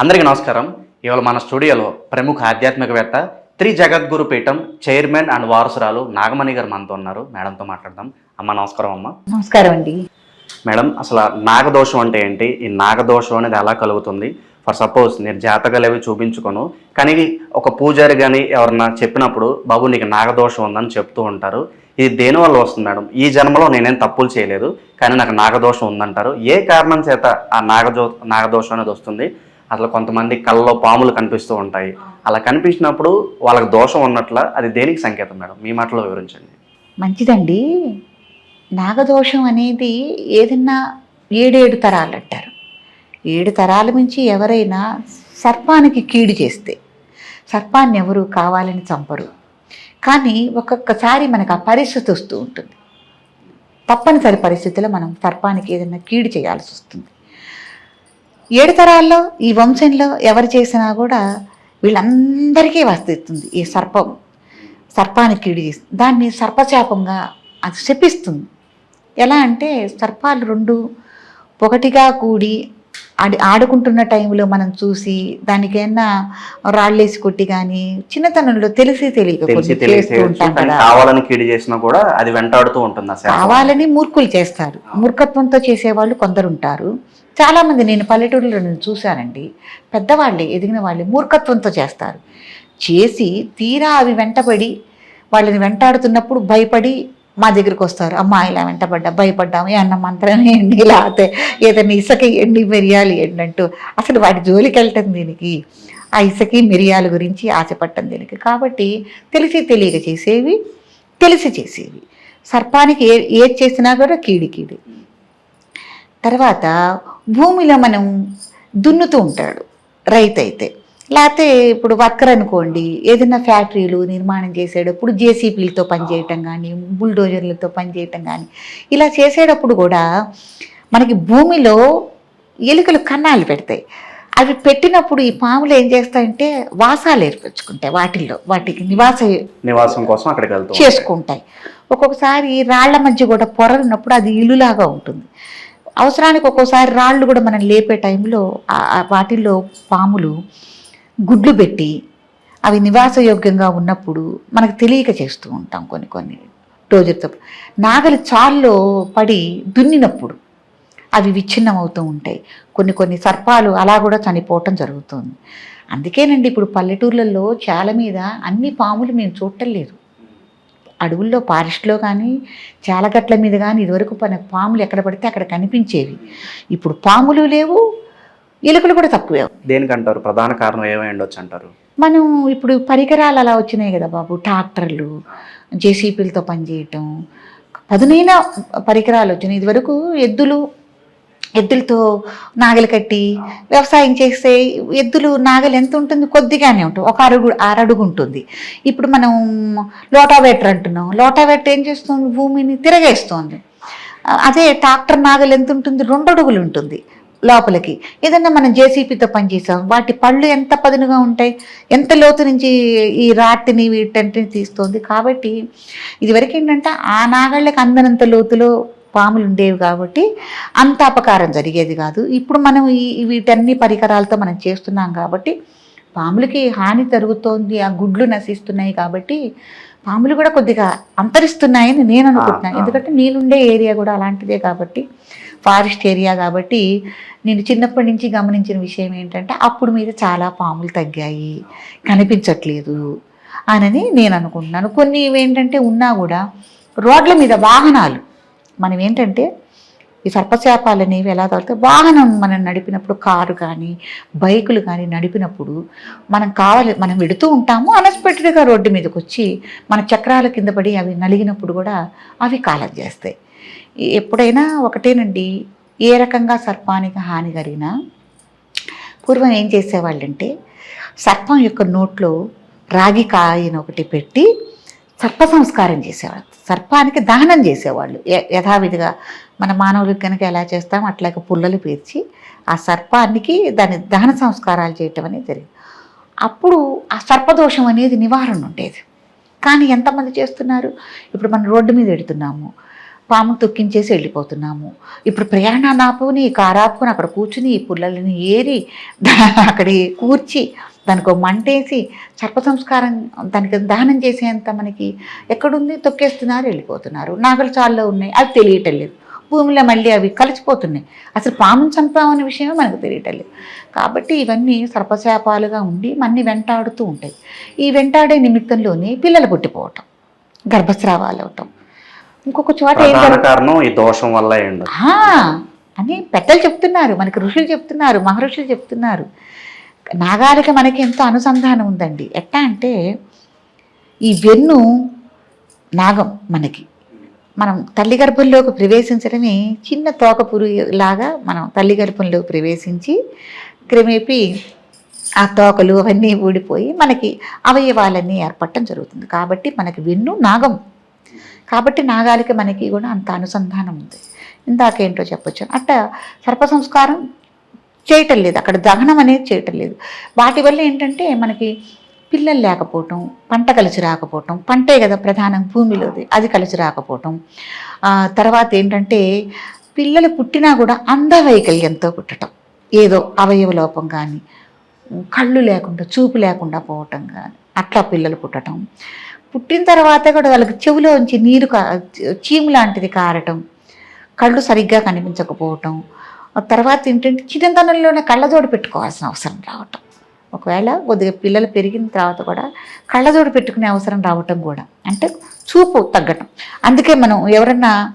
అందరికీ నమస్కారం. ఇవాళ మన స్టూడియోలో ప్రముఖ ఆధ్యాత్మికవేత్త త్రి జగద్గురు పీఠం చైర్మన్ అండ్ వారసురాలు నాగమణి గారు మనతో ఉన్నారు. మేడంతో మాట్లాడదాం. అమ్మ నమస్కారం అమ్మ. నమస్కారం అండి. మేడం అసలు నాగదోషం అంటే ఏంటి? ఈ నాగదోషం అనేది ఎలా కలుగుతుంది? ఫర్ సపోజ్ నేను జాతకాలు అవి చూపించుకోను కానీ ఒక పూజారి కానీ ఎవరన్నా చెప్పినప్పుడు బాబు నీకు నాగదోషం ఉందని చెప్తూ ఉంటారు. ఇది దేని వల్ల వస్తుంది మేడం? ఈ జన్మలో నేనేం తప్పులు చేయలేదు కానీ నాకు నాగదోషం ఉందంటారు. ఏ కారణం చేత ఆ నాగదో నాగదోషం అనేది వస్తుంది? అసలు కొంతమంది కళ్ళలో పాములు కనిపిస్తూ ఉంటాయి. అలా కనిపించినప్పుడు వాళ్ళకి దోషం ఉన్నట్ల అది దేనికి సంకేతం మేడం? మీ మాటలో వివరించండి. మంచిదండి. నాగదోషం అనేది ఏదన్నా ఏడేడు తరాలు అంటారు. ఏడు తరాల నుంచి ఎవరైనా సర్పానికి కీడు చేస్తే సర్పాన్ని ఎవరు కావాలని చంపరు. కానీ ఒక్కొక్కసారి మనకు ఆ పరిస్థితి వస్తూ ఉంటుంది. తప్పనిసరి పరిస్థితిలో మనం సర్పానికి ఏదైనా కీడు చేయాల్సి వస్తుంది. ఏడు తరాల్లో ఈ వంశంలో ఎవరు చేసినా కూడా వీళ్ళందరికీ వస్తుంది ఈ సర్పం. సర్పానికి కీడు దాన్ని సర్పశాపంగా అది శపిస్తుంది. ఎలా అంటే సర్పాలు రెండు ఒకటిగా కూడి ఆడి ఆడుకుంటున్న టైంలో మనం చూసి దానికైనా రాళ్ళేసి కొట్టి కానీ చిన్నతనంలో తెలిసి తెలియక తెలిసి కొన్ని తెలిసి చేస్తూ ఉంటాం కానీ కదా. కావాలని కీడు చేసినా కూడా అది వెంటాడుతూ ఉంటుంది ఆ శాపం. కావాలని మూర్ఖులు చేస్తారు. మూర్ఖత్వంతో చేసేవాళ్ళు కొందరు ఉంటారు. చాలామంది నేను పల్లెటూరులో నేను చూశానండి పెద్దవాళ్ళే ఎదిగిన వాళ్ళే మూర్ఖత్వంతో చేస్తారు. చేసి తీరా అవి వెంటబడి వాళ్ళని వెంటాడుతున్నప్పుడు భయపడి మా దగ్గరికి వస్తారు. అమ్మా ఇలా వెంటబడ్డా భయపడ్డాము ఏ అన్న మంత్రం ఏంటి ఇలా అయితే ఏదైనా ఇసుక ఎండి మిరియాలు ఎండి అంటూ అసలు వాటి జోలికి వెళ్ళటం దీనికి ఆ ఇసుకి మిరియాల గురించి ఆశపడటం దీనికి. కాబట్టి తెలిసి తెలియక చేసేవి తెలిసి చేసేవి. సర్పానికి ఏ ఏది చేసినా కూడా కీడి కీడి. తర్వాత భూమిలో మనం దున్నుతూ ఉంటాడు రైతు అయితే లేకపోతే ఇప్పుడు వర్కర్ అనుకోండి ఏదైనా ఫ్యాక్టరీలు నిర్మాణం చేసేటప్పుడు జేసీబీలతో పనిచేయటం కానీ బుల్డోజర్లతో పనిచేయటం కానీ ఇలా చేసేటప్పుడు కూడా మనకి భూమిలో ఎలుకలు కన్నాలు పెడతాయి. అవి పెట్టినప్పుడు ఈ పాములు ఏం చేస్తాయంటే వాసాలు ఏర్పరచుకుంటాయి వాటిల్లో వాటికి నివాస నివాసం కోసం అక్కడికి. చేసుకుంటాయి. ఒక్కొక్కసారి రాళ్ళ మధ్య కూడా పొర ఉన్నప్పుడు అది ఇల్లులాగా ఉంటుంది. అవసరానికి ఒక్కోసారి రాళ్ళు కూడా మనం లేపే టైంలో వాటిల్లో పాములు గుడ్లు పెట్టి అవి నివాసయోగ్యంగా ఉన్నప్పుడు మనకు తెలియక చేస్తూ ఉంటాం కొన్ని కొన్ని రోజులతో నాగలి చాల్లో పడి దున్నినప్పుడు అవి విచ్ఛిన్నం అవుతూ ఉంటాయి. కొన్ని కొన్ని సర్పాలు అలా కూడా చనిపోవటం జరుగుతుంది. అందుకేనండి ఇప్పుడు పల్లెటూర్లలో చాల మీద అన్ని పాములు మేము చూడటం లేదు. అడవుల్లో ఫారెస్ట్లో కానీ చాలా గట్ల మీద కానీ ఇదివరకు పని పాములు ఎక్కడ పడితే అక్కడ కనిపించేవి. ఇప్పుడు పాములు లేవు ఎలుకలు కూడా తక్కువే. దేనికంటారు? ప్రధాన కారణం ఏమై ఉండొచ్చు అంటారు? మనం ఇప్పుడు పరికరాలు అలా వచ్చినాయి కదా బాబు ట్రాక్టర్లు జేసీపీలతో పనిచేయటం పదునైన పరికరాలు వచ్చినాయి. ఇదివరకు ఎద్దులు ఎద్దులతో నాగలి కట్టి వ్యవసాయం చేస్తే ఎద్దులు నాగలి ఎంత ఉంటుంది? కొద్దిగానే ఉంటుంది. ఒక అరుగు అరడుగు ఉంటుంది. ఇప్పుడు మనం లోటావేటర్ అంటున్నాం. లోటావేటర్ ఏం చేస్తుంది? భూమిని తిరగేస్తుంది. అదే ట్రాక్టర్ నాగలి ఎంత ఉంటుంది? రెండు అడుగులు ఉంటుంది లోపలికి. ఏదన్నా మనం జేసీపీతో పనిచేసాం. వాటి పళ్ళు ఎంత పదునుగా ఉంటాయి? ఎంత లోతు నుంచి ఈ రాతిని వీటంటిని తీస్తుంది? కాబట్టి ఇదివరకు ఏంటంటే ఆ నాగళ్ళకి అందనంత లోతులో పాములు ఉండేవి కాబట్టి అంత అపకారం జరిగేది కాదు. ఇప్పుడు మనం ఈ వీటన్ని పరికరాలతో మనం చేస్తున్నాం కాబట్టి పాములకి హాని జరుగుతోంది ఆ గుడ్లు నశిస్తున్నాయి కాబట్టి పాములు కూడా కొద్దిగా అంతరిస్తున్నాయని నేను అనుకుంటున్నాను. ఎందుకంటే నేనుండే ఏరియా కూడా అలాంటిదే కాబట్టి ఫారెస్ట్ ఏరియా కాబట్టి నేను చిన్నప్పటి నుంచి గమనించిన విషయం ఏంటంటే అప్పుడు మీద చాలా పాములు తగ్గాయి కనిపించట్లేదు అనని నేను అనుకుంటున్నాను. కొన్ని ఏంటంటే ఉన్నా కూడా రోడ్ల మీద వాహనాలు మనం ఏంటంటే ఈ సర్పశాపాలు అనేవి ఎలా తగులుతాయి వాహనం మనం నడిపినప్పుడు కారు కానీ బైకులు కానీ నడిపినప్పుడు మనం కావాలి మనం వెడుతూ ఉంటాము అన్ఎక్స్పెక్టెడ్గా రోడ్డు మీదకి వచ్చి మన చక్రాల కింద పడి అవి నలిగినప్పుడు కూడా అవి కాలం చేస్తాయి. ఎప్పుడైనా ఒకటేనండి ఏ రకంగా సర్పానికి హాని కలిగినా పూర్వం ఏం చేసేవాళ్ళంటే సర్పం యొక్క నోట్లో రాగి కాయను ఒకటి పెట్టి సర్ప సంస్కారం చేసేవాళ్ళు. సర్పానికి దహనం చేసేవాళ్ళు. యథావిధిగా మన మానవులకు కనుక ఎలా చేస్తాం అట్లాగే పుల్లలు పేర్చి ఆ సర్పానికి దాని దహన సంస్కారాలు చేయటం అనేది జరిగింది. అప్పుడు ఆ సర్పదోషం అనేది నివారణ ఉండేది. కానీ ఎంతమంది చేస్తున్నారు? ఇప్పుడు మనం రోడ్డు మీద పెడుతున్నాము పాము తొక్కించేసి వెళ్ళిపోతున్నాము. ఇప్పుడు ప్రయాణాన్ని ఆపుని కారాపుకొని అక్కడ కూర్చుని ఈ పుల్లలని ఏరి అక్కడి కూర్చి దానికి మంటేసి సర్ప సంస్కారం దానికి దహనం చేసేంత మనకి ఎక్కడుంది? తొక్కేస్తున్నారు వెళ్ళిపోతున్నారు. నాగలు చాల్లో ఉన్నాయి. అవి తెలియటం లేదు. భూమిలో మళ్ళీ అవి కలిసిపోతున్నాయి. అసలు పామును చంపామనే విషయమే మనకు తెలియటం లేదు. కాబట్టి ఇవన్నీ సర్పశాపాలుగా ఉండి మన్ని వెంటాడుతూ ఉంటాయి. ఈ వెంటాడే నిమిత్తంలోనే పిల్లలు పుట్టిపోవటం గర్భస్రావాలు అవటం. ఇంకొక చోట కారణం ఈ దోషం వల్ల అని పెద్దలు చెప్తున్నారు. మనకి ఋషులు చెప్తున్నారు. మహర్షులు చెప్తున్నారు. నాగాలకి మనకి ఎంతో అనుసంధానం ఉందండి. ఎట్లా అంటే ఈ వెన్ను నాగం మనకి. మనం తల్లి గర్భంలోకి ప్రవేశించడమే చిన్న తోక లాగా మనం తల్లి గర్భంలోకి ప్రవేశించి క్రమేపీ ఆ తోకలు అవన్నీ ఊడిపోయి మనకి అవయవాలన్నీ ఏర్పడటం జరుగుతుంది. కాబట్టి మనకి వెన్ను నాగం. కాబట్టి నాగాలకి మనకి కూడా అంత అనుసంధానం ఉంది. ఇందాకేంటో చెప్పొచ్చు. అట్ట సర్ప సంస్కారం చేయటం లేదు. అక్కడ దహనం అనేది చేయటం లేదు. వాటి వల్ల ఏంటంటే మనకి పిల్లలు లేకపోవటం పంట కలిసి రాకపోవటం పంటే కదా ప్రధానం భూమిలోది అది కలిసి రాకపోవటం. తర్వాత ఏంటంటే పిల్లలు పుట్టినా కూడా అంధవైకల్యంతో పుట్టడం ఏదో అవయవ లోపం కానీ కళ్ళు లేకుండా చూపు లేకుండా పోవటం కానీ అట్లా పిల్లలు పుట్టడం పుట్టిన తర్వాత కూడా వాళ్ళకి చెవిలో ఉంచి నీరు కా చీము లాంటిది కారటం కళ్ళు సరిగ్గా కనిపించకపోవటం తర్వాత ఏంటంటే చిన్నతనంలోనే కళ్ళజోడు పెట్టుకోవాల్సిన అవసరం రావటం. ఒకవేళ కొద్దిగా పిల్లలు పెరిగిన తర్వాత కూడా కళ్ళజోడు పెట్టుకునే అవసరం రావటం కూడా. అంటే చూపు తగ్గటం. అందుకే మనం ఎవరన్నా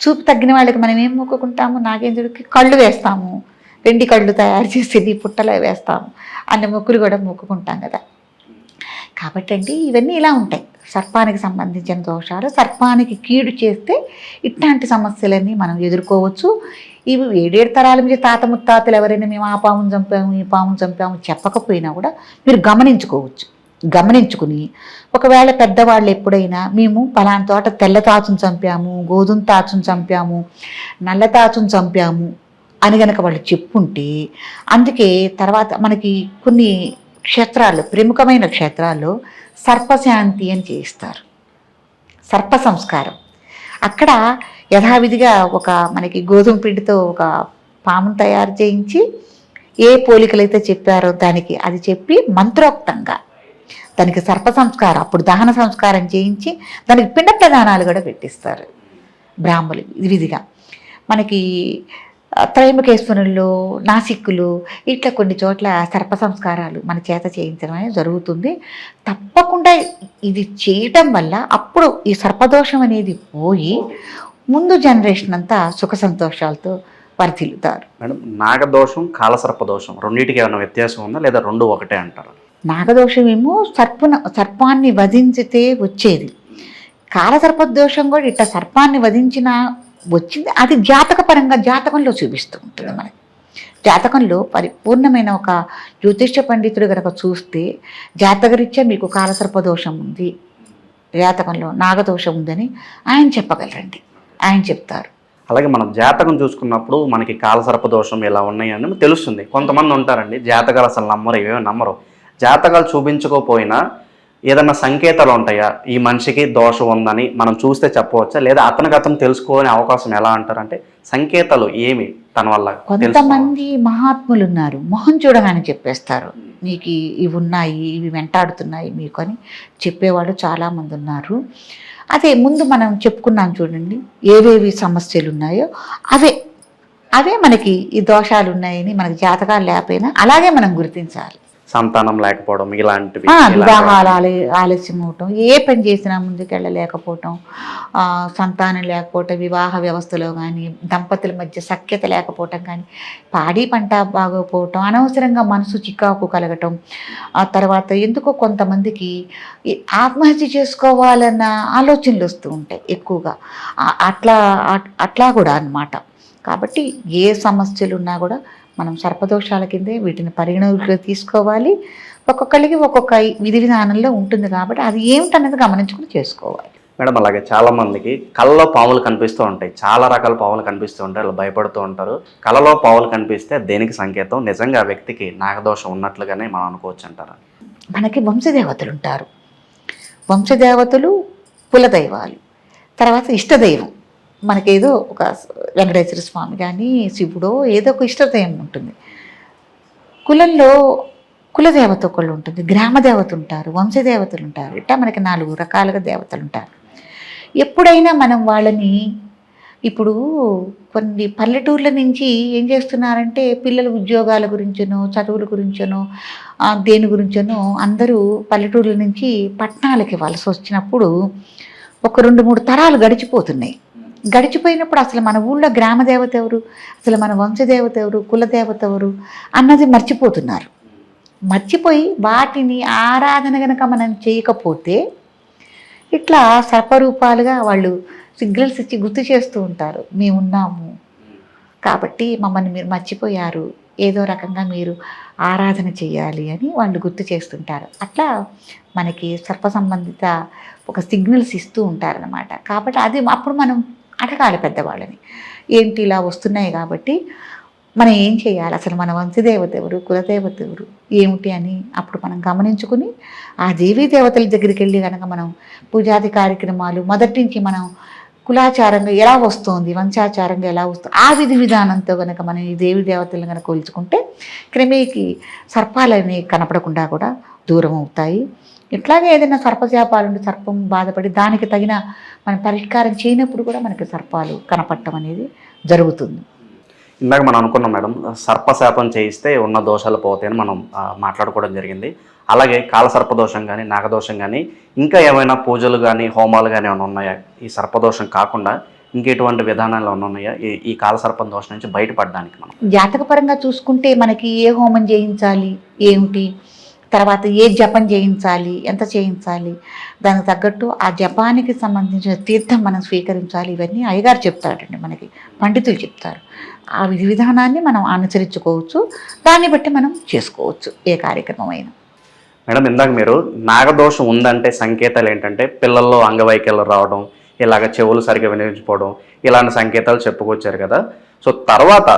చూపు తగ్గిన వాళ్ళకి మనం ఏం మొక్కుకుంటాము? నాగేంద్రుడికి కళ్ళు వేస్తాము. వెండి కళ్ళు తయారు చేసేది నీ పుట్టలో వేస్తాము అన్న మొక్కులు కూడా మొక్కుకుంటాం కదా. కాబట్టి అండి ఇవన్నీ ఇలా ఉంటాయి. సర్పానికి సంబంధించిన దోషాలు సర్పానికి కీడు చేస్తే ఇట్లాంటి సమస్యలన్నీ మనం ఎదుర్కోవచ్చు. ఇవి ఏడేడు తరాల మీద తాత ముత్తాతలు ఎవరైనా మేము ఆ పామును చంపాము ఈ పామును చంపాము చెప్పకపోయినా కూడా మీరు గమనించుకోవచ్చు. గమనించుకుని ఒకవేళ పెద్దవాళ్ళు ఎప్పుడైనా మేము పలానా తోట తెల్ల తాచును చంపాము గోధుమ తాచును చంపాము నల్ల తాచును చంపాము అని గనక వాళ్ళు చెప్పుంటే అందుకే తర్వాత మనకి కొన్ని క్షేత్రాల్లో ప్రముఖమైన క్షేత్రాల్లో సర్పశాంతి అని చేయిస్తారు. సర్ప సంస్కారం. అక్కడ యథావిధిగా ఒక మనకి గోధుమ పిండితో ఒక పామును తయారు చేయించి ఏ పోలికలైతే చెప్పారో దానికి అది చెప్పి మంత్రోక్తంగా దానికి సర్ప సంస్కారం అప్పుడు దహన సంస్కారం చేయించి దానికి పిండ ప్రదానాలు కూడా పెట్టిస్తారు బ్రాహ్మలు విధిగా. మనకి ఆ, నాసిక్కులు ఇట్లా కొన్ని చోట్ల సర్ప సంస్కారాలు మన చేత చేయించడం అనేది జరుగుతుంది. తప్పకుండా ఇది చేయటం వల్ల అప్పుడు ఈ సర్పదోషం అనేది పోయి ముందు జనరేషన్ అంతా సుఖ సంతోషాలతో వర్ధిల్లుతారు మేడం నాగదోషం కాలసర్ప దోషం రెండింటికి ఏమైనా వ్యత్యాసం ఉందా? లేదా రెండు ఒకటే అంటారు? నాగదోషమేమో సర్పున సర్పాన్ని వధించితే వచ్చేది. కాలసర్పదోషం కూడా ఇట్లా సర్పాన్ని వధించిన వచ్చింది. అది జాతకపరంగా జాతకంలో చూపిస్తూ ఉంటుంది మనకి. జాతకంలో పరిపూర్ణమైన ఒక జ్యోతిష్య పండితుడు గనక చూస్తే జాతకరీత్యా మీకు కాలసర్పదోషం ఉంది జాతకంలో నాగదోషం ఉందని ఆయన చెప్పగలరండి. ఆయన చెప్తారు. అలాగే మనం జాతకం చూసుకున్నప్పుడు మనకి కాలసర్ప దోషం ఇలా ఉన్నాయి అని తెలుస్తుంది. కొంతమంది ఉంటారండి జాతకాలు అసలు నమ్మరు ఇవేమో నమ్మరు. జాతకాలు చూపించకపోయినా ఏదన్నా సంకేతాలు ఉంటాయా? ఈ మనిషికి దోషం ఉందని మనం చూస్తే చెప్పవచ్చా? లేదా అతనికి అతను తెలుసుకోనే అవకాశం ఎలా అంటారంటే సంకేతాలు ఏమి తన వల్ల? కొంతమంది మహాత్ములు ఉన్నారు మొహం చూడగానే చెప్పేస్తారు నీకు ఇవి ఉన్నాయి ఇవి వెంటాడుతున్నాయి మీకు అని చెప్పేవాళ్ళు చాలామంది ఉన్నారు. అదే ముందు మనం చెప్పుకున్నాం చూడండి ఏవేవి సమస్యలు ఉన్నాయో అవే అవే మనకి ఈ దోషాలు ఉన్నాయని మనకి జాతకాలు లేకపోయినా అలాగే మనం గుర్తించాలి. సంతానం లేకపోవడం ఇలాంటివి. వివాహాలు ఆలస్యం అవటం ఏ పని చేసినా ముందుకెళ్ళలేకపోవటం సంతానం లేకపోవటం వివాహ వ్యవస్థలో కానీ దంపతుల మధ్య సఖ్యత లేకపోవటం కానీ పాడి పంట బాగోపోవటం అనవసరంగా మనసు చికాకు కలగటం ఆ తర్వాత ఎందుకో కొంతమందికి ఆత్మహత్య చేసుకోవాలన్న ఆలోచనలు వస్తూ ఉంటాయి ఎక్కువగా అట్లా అట్- అట్లా కూడా అన్నమాట కాబట్టి ఏ సమస్యలు ఉన్నా కూడా మనం సర్పదోషాల కిందే వీటిని పరిగణలోకి తీసుకోవాలి. ఒక్కొక్కరికి ఒక్కొక్క విధి విధానంలో ఉంటుంది కాబట్టి అది ఏమిటనేది గమనించుకుని చేసుకోవాలి. మేడం అలాగే చాలా మందికి కళ్ళలో పాములు కనిపిస్తూ ఉంటాయి. చాలా రకాల పాములు కనిపిస్తూ ఉంటాయి. వాళ్ళు భయపడుతూ ఉంటారు. కళ్ళలో పాములు కనిపిస్తే దేనికి సంకేతం? నిజంగా ఆ వ్యక్తికి నాగదోషం ఉన్నట్లుగానే మనం అనుకోవచ్చు అంటారా? మనకి వంశదేవతలు ఉంటారు వంశదేవతలు కులదైవాలు తర్వాత ఇష్టదైవం మనకేదో ఒక వెంకటేశ్వర స్వామి కానీ శివుడో ఏదో ఒక ఇష్టదయం ఉంటుంది. కులంలో కులదేవత ఒకళ్ళు ఉంటుంది గ్రామదేవత ఉంటారు వంశదేవతలు ఉంటారు ఇట్లా మనకి నాలుగు రకాలుగా దేవతలు ఉంటారు ఎప్పుడైనా మనం వాళ్ళని ఇప్పుడు కొన్ని పల్లెటూర్ల నుంచి ఏం చేస్తున్నారంటే పిల్లల ఉద్యోగాల గురించనో చదువుల గురించనో దేని గురించనో అందరూ పల్లెటూర్ల నుంచి పట్టణాలకి వలస వచ్చినప్పుడు ఒక రెండు మూడు తరాలు గడిచిపోతున్నాయి. గడిచిపోయినప్పుడు అసలు మన ఊళ్ళో గ్రామ దేవత ఎవరు? అసలు మన వంశదేవత ఎవరు? కులదేవత ఎవరు? అన్నది మర్చిపోతున్నారు. మర్చిపోయి వాటిని ఆరాధన గనక మనం చేయకపోతే ఇట్లా సర్పరూపాలుగా వాళ్ళు సిగ్నల్స్ ఇచ్చి గుర్తు చేస్తూ ఉంటారు. మేము ఉన్నాము. కాబట్టి మమ్మల్ని మీరు మర్చిపోయారు. ఏదో రకంగా మీరు ఆరాధన చేయాలి అని వాళ్ళు గుర్తు చేస్తుంటారు. అట్లా మనకి సర్ప సంబంధిత ఒక సిగ్నల్స్ ఇస్తూ ఉంటారనమాట కాబట్టి అది అప్పుడు మనం అడగాలి పెద్దవాళ్ళని. ఏంటి ఇలా వస్తున్నాయి కాబట్టి మనం ఏం చేయాలి? అసలు మన వంశదేవత ఎవరు? కులదేవత ఎవరు? ఏమిటి అని అప్పుడు మనం గమనించుకుని ఆ దేవీ దేవతల దగ్గరికి వెళ్ళి కనుక మనం పూజాది కార్యక్రమాలు మొదటి నుంచి మనం కులాచారంగా ఎలా వస్తుంది? వంశాచారంగా ఎలా వస్తుంది? ఆ విధి విధానంతో కనుక మనం ఈ దేవి దేవతలను కనుక కొలుచుకుంటే క్రమేకి సర్పాలని కనపడకుండా కూడా దూరం అవుతాయి. ఇట్లాగే ఏదైనా సర్పశాపాలుండి సర్పం బాధపడి దానికి తగిన మనం పరిష్కారం చేయనప్పుడు కూడా మనకి సర్పాలు కనపడటం అనేది జరుగుతుంది. ఇందాక మనం అనుకున్నాం మేడం సర్పశాపం చేయిస్తే ఉన్న దోషాలు పోతాయని మనం మాట్లాడుకోవడం జరిగింది. అలాగే కాల సర్పదోషం కానీ నాగదోషం కానీ ఇంకా ఏమైనా పూజలు కానీ హోమాలు కానీ ఏమైనా ఉన్నాయా? ఈ సర్పదోషం కాకుండా ఇంకెటువంటి విధానాలు ఏమైనా ఉన్నాయా? ఈ ఈ కాల సర్పం దోషం నుంచి బయటపడడానికి మనం? జాతకపరంగా చూసుకుంటే మనకి ఏ హోమం చేయించాలి? ఏమిటి? తర్వాత ఏ జపం చేయించాలి ఎంత చేయించాలి దానికి తగ్గట్టు ఆ జపానికి సంబంధించిన తీర్థం మనం స్వీకరించాలి ఇవన్నీ అయ్యగారు చెప్తాడండి మనకి పండితులు చెప్తారు. ఆ విధి విధానాన్ని మనం అనుసరించుకోవచ్చు దాన్ని బట్టి మనం చేసుకోవచ్చు ఏ కార్యక్రమం అయినా మేడం ఇందాక మీరు నాగదోషం ఉందంటే సంకేతాలు ఏంటంటే పిల్లల్లో అంగవైకల్యం రావడం ఇలాగ చెవులు సరిగ్గా వినియోగించుకోవడం ఇలాంటి సంకేతాలు చెప్పుకొచ్చారు కదా. సో తర్వాత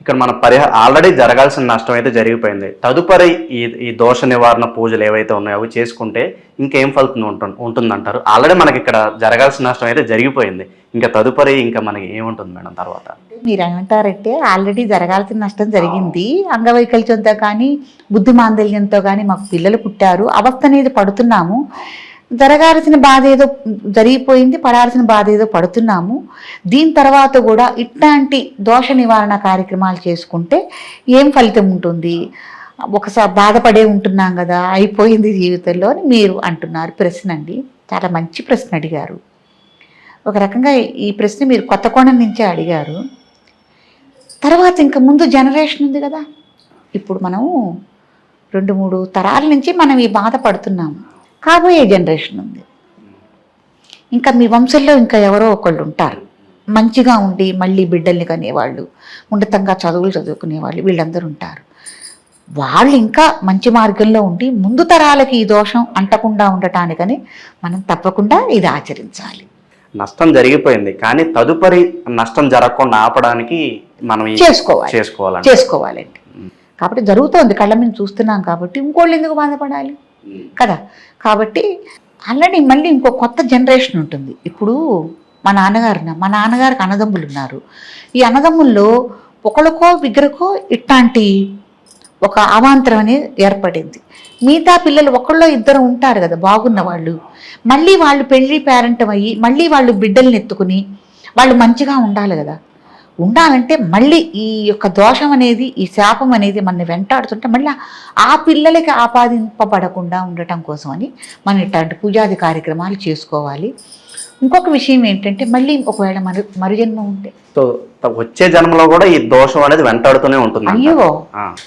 ఇక్కడ మన పరిహార ఆల్రెడీ జరగాల్సిన నష్టం అయితే జరిగిపోయింది. తదుపరి ఈ ఈ దోష నివారణ పూజలు ఏవైతే ఉన్నాయో అవి చేసుకుంటే ఇంకేం ఫలితం ఉంటుంది ఉంటుందంటారు? ఆల్రెడీ మనకి ఇక్కడ జరగాల్సిన నష్టం అయితే జరిగిపోయింది. ఇంకా తదుపరి ఇంకా మనకి ఏముంటుంది మేడం తర్వాత? మీరు ఏమంటారంటే ఆల్రెడీ జరగాల్సిన నష్టం జరిగింది. అంగవైకల్యంతో కానీ బుద్ధి మాందల్యంతో కానీ మాకు పిల్లలు పుట్టారు. అవస్థ అనేది పడుతున్నాము. జరగాల్సిన బాధ ఏదో జరిగిపోయింది పడాల్సిన బాధ ఏదో పడుతున్నాము. దీని తర్వాత కూడా ఇట్లాంటి దోష నివారణ కార్యక్రమాలు చేసుకుంటే ఏం ఫలితం ఉంటుంది? ఒకసారి బాధపడే ఉంటున్నాం కదా అయిపోయింది జీవితంలో అని మీరు అంటున్నారు ప్రశ్న అండి. చాలా మంచి ప్రశ్న అడిగారు. ఒక రకంగా ఈ ప్రశ్న మీరు కొత్త కోణం నుంచే అడిగారు. తర్వాత ఇంకా ముందు జనరేషన్ ఉంది కదా. ఇప్పుడు మనము రెండు మూడు తరాల నుంచి మనం ఈ బాధ పడుతున్నాము. కాబోయే జనరేషన్ ఉంది. ఇంకా మీ వంశంలో ఇంకా ఎవరో ఒకళ్ళు ఉంటారు. మంచిగా ఉండి మళ్ళీ బిడ్డల్ని కనేవాళ్ళు ఉన్నతంగా చదువులు చదువుకునేవాళ్ళు వీళ్ళందరూ ఉంటారు. వాళ్ళు ఇంకా మంచి మార్గంలో ఉండి ముందు తరాలకి ఈ దోషం అంటకుండా ఉండటానికని మనం తప్పకుండా ఇది ఆచరించాలి. నష్టం జరిగిపోయింది. కానీ తదుపరి నష్టం జరగకుండా ఆపడానికి మనం ఈ- చేసుకోవాలి. చేసుకోవాలండి. కాబట్టి జరుగుతోంది. కళ్ళ మీద చూస్తున్నాం కాబట్టి ఇంకోళ్ళు ఎందుకు బాధపడాలి? కదా? కాబట్టి ఆల్రెడీ మళ్ళీ ఇంకో కొత్త జనరేషన్ ఉంటుంది. ఇప్పుడు మా నాన్నగారు మా నాన్నగారికి అన్నదమ్ములు ఉన్నారు ఈ అన్నదమ్ముల్లో ఒకరికో ఇద్దరికో ఇట్లాంటి ఒక అవాంతరం అనేది ఏర్పడింది. మిగతా పిల్లలు ఒకళ్ళో ఇద్దరు ఉంటారు కదా బాగున్న వాళ్ళు మళ్ళీ వాళ్ళు పెళ్ళి పేరెంటం అయ్యి మళ్ళీ వాళ్ళు బిడ్డల్ని ఎత్తుకుని వాళ్ళు మంచిగా ఉండాలి కదా. ఉండాలంటే మళ్ళీ ఈ యొక్క దోషం అనేది ఈ శాపం అనేది మన వెంటాడుతుంటే మళ్ళీ ఆ పిల్లలకి ఆపాదింపబడకుండా ఉండటం కోసమని మనం ఇట్లాంటి పూజాది కార్యక్రమాలు చేసుకోవాలి. ఇంకొక విషయం ఏంటంటే మళ్ళీ ఒకవేళ మరు మరుజన్మ ఉంటే. సో వచ్చే జన్మలో కూడా ఈ దోషం అనేది వెంటాడుతూనే ఉంటుంది అయ్యో.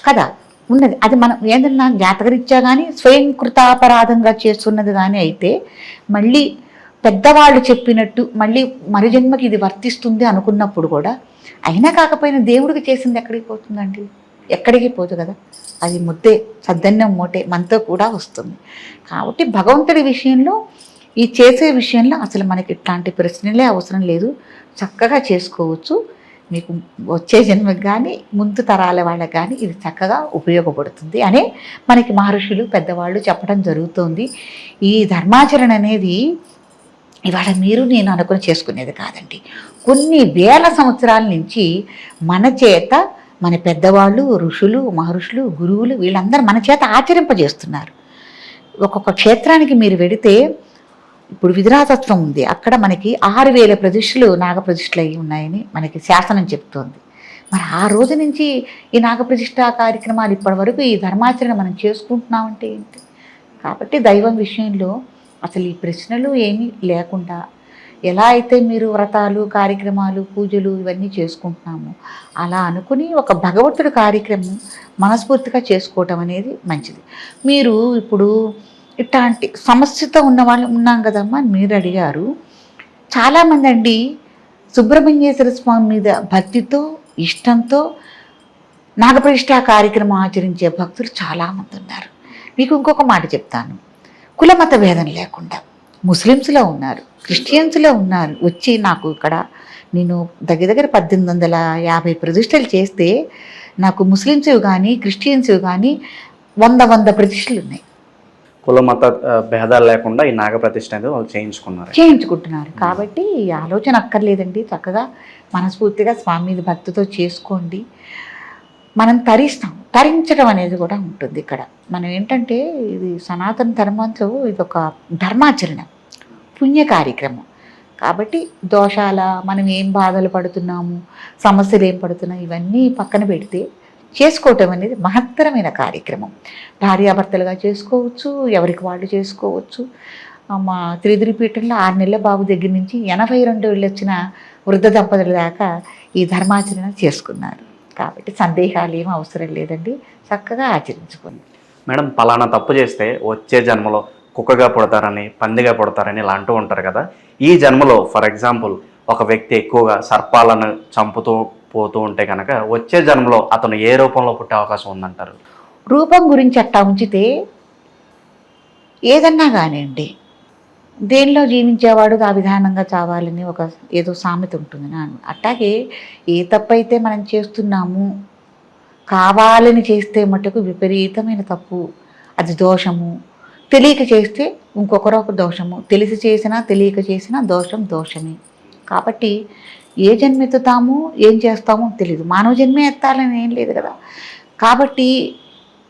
కదా? ఉన్నది. అది మనం ఏదన్నా జాతకరీత్యా కానీ స్వయం కృతాపరాధంగా చేస్తున్నది కానీ అయితే మళ్ళీ పెద్దవాళ్ళు చెప్పినట్టు మళ్ళీ మరుజన్మకి ఇది వర్తిస్తుంది అనుకున్నప్పుడు కూడా అయినా కాకపోయినా దేవుడికి చేసింది ఎక్కడికి పోతుందండి? ఎక్కడికి పోదు కదా? అది ముద్దే సద్దన్నం మూటే మనతో కూడా వస్తుంది. కాబట్టి భగవంతుడి విషయంలో ఈ చేసే విషయంలో అసలు మనకి ఇట్లాంటి ప్రశ్నలే అవసరం లేదు. చక్కగా చేసుకోవచ్చు. మీకు వచ్చే జన్మకి కానీ ముందు తరాల వాళ్ళకి కానీ ఇది చక్కగా ఉపయోగపడుతుంది అనే మనకి మహర్షులు పెద్దవాళ్ళు చెప్పడం జరుగుతోంది. ఈ ధర్మాచరణ అనేది ఇవాళ మీరు నేను అనుకుని చేసుకునేది కాదండి. కొన్ని వేల సంవత్సరాల నుంచి మన చేత మన పెద్దవాళ్ళు ఋషులు మహర్షులు గురువులు వీళ్ళందరూ మన చేత ఆచరింపజేస్తున్నారు. ఒక్కొక్క క్షేత్రానికి మీరు వెడితే ఇప్పుడు విధురాతత్వం ఉంది. అక్కడ మనకి ఆరు వేల ప్రతిష్ఠలు నాగప్రతిష్ఠలు అయి ఉన్నాయని మనకి శాసనం చెప్తోంది. మరి ఆ రోజు నుంచి ఈ నాగప్రతిష్ఠ కార్యక్రమాలు ఇప్పటి వరకు ఈ ధర్మాచరణ మనం చేసుకుంటున్నామంటే ఏంటి? కాబట్టి దైవం విషయంలో అసలు ఈ ప్రశ్నలు ఏమీ లేకుండా ఎలా అయితే మీరు వ్రతాలు కార్యక్రమాలు పూజలు ఇవన్నీ చేసుకుంటున్నామో అలా అనుకుని ఒక భగవంతుడి కార్యక్రమం మనస్ఫూర్తిగా చేసుకోవటం అనేది మంచిది. మీరు ఇప్పుడు ఇట్లాంటి సమస్యతో ఉన్న వాళ్ళు ఉన్నాం కదమ్మా మీరు అడిగారు. చాలామంది అండి సుబ్రహ్మణ్యేశ్వర స్వామి మీద భక్తితో ఇష్టంతో నాగప్రతిష్ఠ కార్యక్రమం ఆచరించే భక్తులు చాలామంది ఉన్నారు. మీకు ఇంకొక మాట చెప్తాను. కులమత భేదం లేకుండా ముస్లిమ్స్లో ఉన్నారు క్రిస్టియన్స్లో ఉన్నారు. వచ్చి నాకు ఇక్కడ నేను దగ్గర దగ్గర పద్దెనిమిది వందల యాభై ప్రతిష్టలు చేస్తే నాకు ముస్లిమ్స్వి కానీ క్రిస్టియన్స్వి కానీ వంద వంద ప్రతిష్టలు ఉన్నాయి. కుల మత ఆ, భేదాలు లేకుండా ఈ నాగ ప్రతిష్ఠ అనేది వాళ్ళు చేయించుకున్నారు. చేయించుకుంటున్నారు. కాబట్టి ఈ ఆలోచన అక్కర్లేదండి. చక్కగా మనస్ఫూర్తిగా స్వామి భక్తితో చేసుకోండి. మనం తరిస్తాం. తరించడం అనేది కూడా ఉంటుంది ఇక్కడ. మనం ఏంటంటే ఇది సనాతన ధర్మంలో ఇది ఒక ధర్మాచరణ పుణ్య కార్యక్రమం. కాబట్టి దోషాల మనం ఏం బాధలు పడుతున్నాము సమస్యలు ఏం పడుతున్నాం ఇవన్నీ పక్కన పెడితే చేసుకోవటం అనేది మహత్తరమైన కార్యక్రమం. భార్యాభర్తలుగా చేసుకోవచ్చు ఎవరికి వాళ్ళు చేసుకోవచ్చు. మా త్రిదిరి పీఠంలో ఆరు నెలల బాబు దగ్గర నుంచి ఎనభై రెండు ఏళ్ళు వచ్చిన వృద్ధ దంపతుల దాకా ఈ ధర్మాచరణ చేసుకున్నారు. కాబట్టి సందేహాలు ఏం అవసరం లేదండి. చక్కగా ఆచరించుకోండి. మేడం పలానా తప్పు చేస్తే వచ్చే జన్మలో కుక్కగా పుడతారని పందిగా పుడతారని ఇలా అంటూ ఉంటారు కదా. ఈ జన్మలో ఫర్ ఎగ్జాంపుల్ ఒక వ్యక్తి ఎక్కువగా సర్పాలను చంపుతూ పోతూ ఉంటే కనుక వచ్చే జన్మలో అతను ఏ రూపంలో పుట్టే అవకాశం ఉందంటారు? రూపం గురించి అట్టా ఉంచితే ఏదన్నా కానివ్వండి దేనిలో జీవించేవాడు ఆ విధానంగా చావాలని ఒక ఏదో సామెత ఉంటుంది. నా అట్లాగే ఏ తప్పైతే మనం చేస్తున్నాము కావాలని చేస్తే మటుకు విపరీతమైన తప్పు. అది దోషము. తెలియక చేస్తే ఇంకొకరు ఒక దోషము. తెలిసి చేసినా తెలియక చేసినా దోషం దోషమే. కాబట్టి ఏ జన్మెత్తుతాము ఏం చేస్తామో తెలియదు మానవ జన్మే ఎత్తాలని ఏం లేదు కదా. కాబట్టి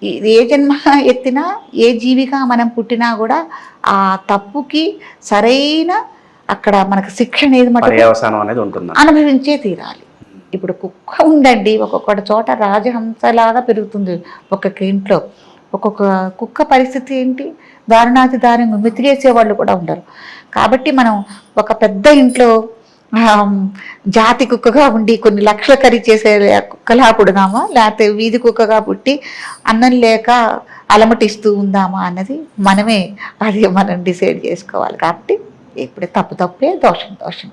ఏ జన్మ ఎత్తినా ఏ జీవిగా మనం పుట్టినా కూడా ఆ తప్పుకి సరైన అక్కడ మనకు శిక్ష అనేది అనేది ఉంటుంది అనుభవించే తీరాలి. ఇప్పుడు కుక్క ఉందండి ఒక్కొక్క చోట రాజహంసలాగా పెరుగుతుంది ఒక్కొక్క ఇంట్లో. ఒక్కొక్క కుక్క పరిస్థితి ఏంటి? దారుణాతి దారుణంగా మితిగేసే వాళ్ళు కూడా ఉండరు. కాబట్టి మనం ఒక పెద్ద ఇంట్లో జాతి కుక్కగా ఉండి కొన్ని లక్షల ఖరీదు చేసే కుక్కలా పుడదామా లేకపోతే వీధి కుక్కగా పుట్టి అన్నం లేక అలమటిస్తూ ఉందామా అన్నది మనమే అది మనం డిసైడ్ చేసుకోవాలి. కాబట్టి ఇప్పుడే తప్పు తప్పే దోషం దోషం.